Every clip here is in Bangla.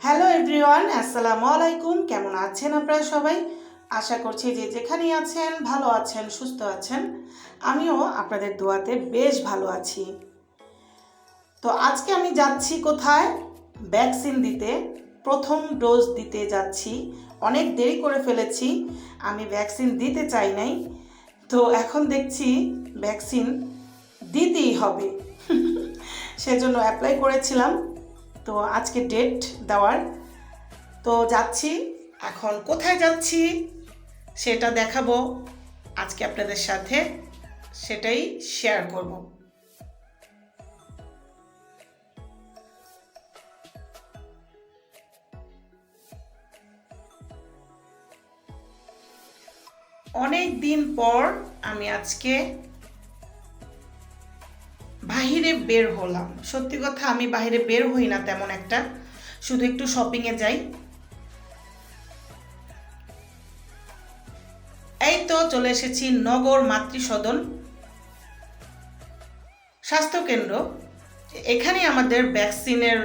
হ্যালো এভরিওয়ান আসসালামু আলাইকুম। কেমন আছেন আপনারা সবাই? আশা করছি যে যেখানেই আছেন, ভালো আছেন, সুস্থ আছেন। আমিও আপনাদের দোয়াতে বেশ ভালো আছি। তো আজকে আমি যাচ্ছি কোথায়? ভ্যাকসিন দিতে। প্রথম ডোজ দিতে যাচ্ছি। অনেক দেরি করে ফেলেছি। আমি ভ্যাকসিন দিতে চাই নাই। তো এখন দেখছি ভ্যাকসিন দিতেই হবে। সেজন্য অ্যাপ্লাই করেছিলাম। তো আজকে ডেট দেওয়ার। তো যাচ্ছি, এখন কোথায় যাচ্ছি সেটা দেখাবো। আজকে আপনাদের সাথে সেটাই শেয়ার করব। অনেক দিন পর আমি আজকে বাহিরে বের হলাম। সত্যি কথা, আমি বাহিরে বের হই না তেমন একটা। শুধু একটু শপিংয়ে যাই। এই তো চলে এসেছি নগর মাতৃসদন স্বাস্থ্যকেন্দ্র। এখানে আমাদের ভ্যাকসিনের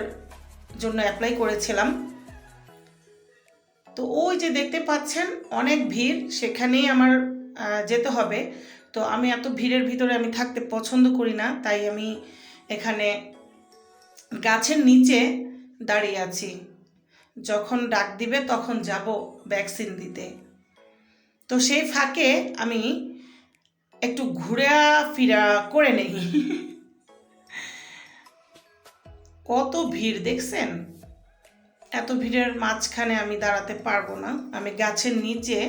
জন্য অ্যাপ্লাই করেছিলাম। তো ওই যে দেখতে পাচ্ছেন, অনেক ভিড়। সেখানেই আমার যেতে হবে। তো আমি এত ভিড়ের ভিতরে আমি থাকতে পছন্দ করি না, তাই আমি এখানে গাছের নিচে দাঁড়িয়ে আছি। যখন ডাক দিবে তখন যাব ভ্যাকসিন দিতে। তো সেই ফাঁকে আমি একটু ঘুরা ফিরা করে নেই। কত ভিড় দেখছেন? এত ভিড়ের মাঝখানে আমি দাঁড়াতে পারব না। আমি গাছের নিচে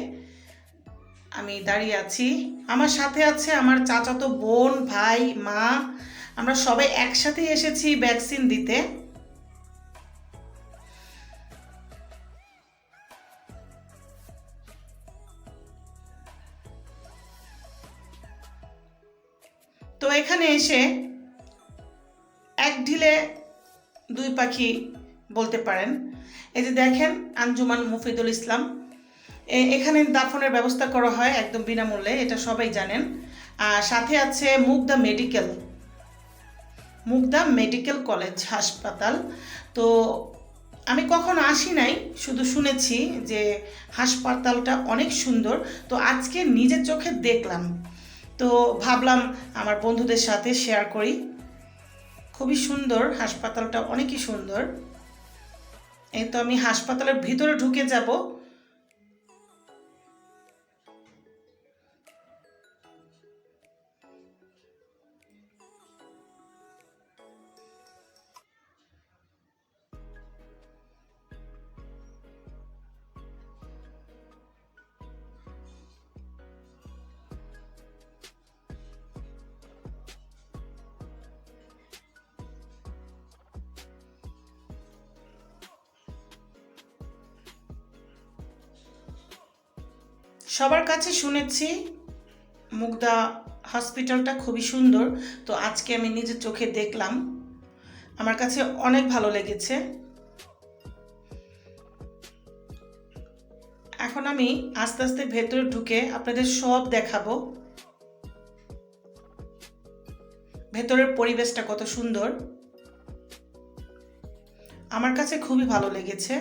আমি দাঁড়িয়ে আছি। আমার সাথে আছে আমার চাচাতো বোন, ভাই, মা। আমরা সবাই একসাথে এসেছি ভ্যাকসিন দিতে। তো এখানে এসে এক ঢিলে দুই পাখি বলতে পারেন। এই যে দেখেন, আঞ্জুমান মুফিদুল ইসলাম। এখানে দাফনের ব্যবস্থা করা হয় একদম বিনামূল্যে, এটা সবাই জানেন। আর সাথে আছে Mugda medical Mugda medical college হাসপাতাল। তো আমি কখনো আসি নাই, শুধু শুনেছি যে হাসপাতালটা অনেক সুন্দর। তো আজকে নিজের চোখে দেখলাম। তো ভাবলাম আমার বন্ধুদের সাথে শেয়ার করি। খুবই সুন্দর, হাসপাতালটা অনেকই সুন্দর। এই তো আমি হাসপাতালের ভিতরে ঢুকে যাব। সবার কাছে শুনেছি মুগদা হসপিটালটা খুবই সুন্দর। তো আজকে আমি নিজের চোখে দেখলাম। আমার কাছে অনেক ভালো লেগেছে। এখন আমি আস্তে আস্তে ভেতরে ঢুকে আপনাদের সব দেখাবো। ভেতরের পরিবেশটা কত সুন্দর। আমার কাছে খুবই ভালো লেগেছে।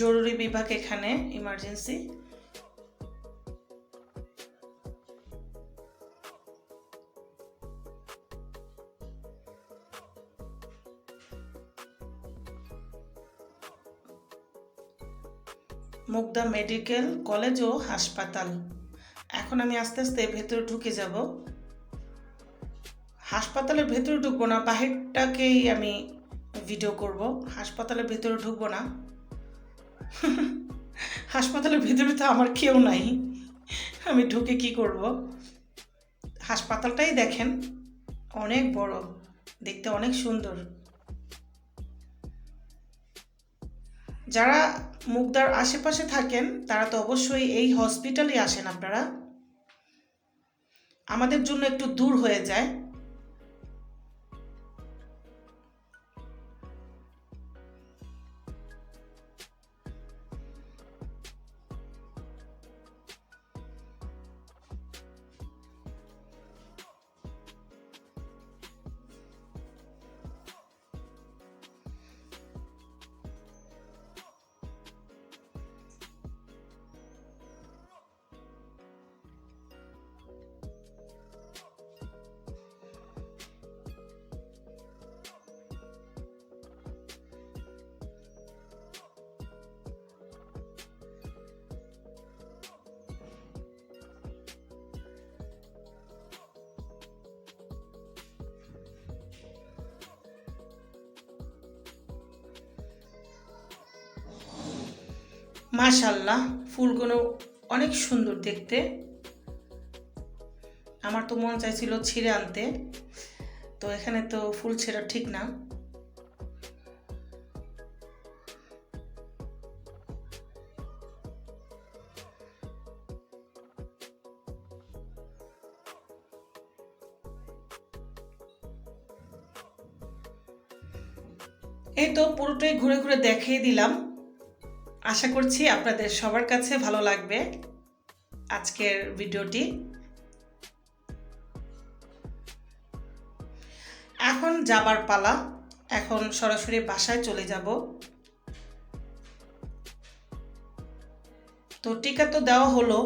জরুরি বিভাগ এখানে ইমার্জেন্সি মুগদা মেডিকেল কলেজ ও হাসপাতাল। এখন আমি আস্তে আস্তে ভেতরে ঢুকে যাব। হাসপাতালের ভেতরে ঢুকবো না, বাহিরটাকেই আমি ভিডিও করব। হাসপাতালের ভেতরে ঢুকবো না। হাসপাতালের ভিতরে তো আমার কেউ নাই। আমি ঢুকে কি করব? হাসপাতালটাই দেখেন, অনেক বড়, দেখতে অনেক সুন্দর। যারা মুগদার আশেপাশে থাকেন, তারা তো অবশ্যই এই হসপিটালে আসেন আপনারা। আমাদের জন্য একটু দূর হয়ে যায়। মাশাল্লাহ ফুলগুলো অনেক সুন্দর দেখতে। আমার তো মন চাইছিল ছিঁড়ে আনতে, তো এখানে তো ফুল ছেঁড়া ঠিক না। এই তো পুরোটাই ঘুরে ঘুরে দেখিয়ে দিলাম। আশা করছি আপনাদের সবার কাছে ভালো লাগবে আজকের ভিডিওটি। এখন যাবার পালা। এখন সরাসরি বাসায় চলে যাব। তো টিকা তো দেওয়া হলো।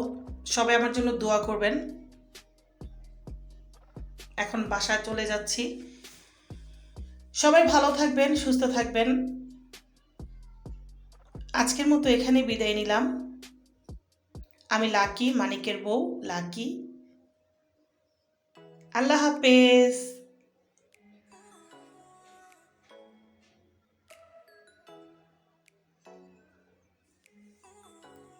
সবাই আমার জন্য দোয়া করবেন। এখন বাসায় চলে যাচ্ছি। সবাই ভালো থাকবেন, সুস্থ থাকবেন। আজকের মতো এখানে বিদায় নিলাম। আমি লাকি মানিকের বউ লাকি। আল্লাহ হাফেজ।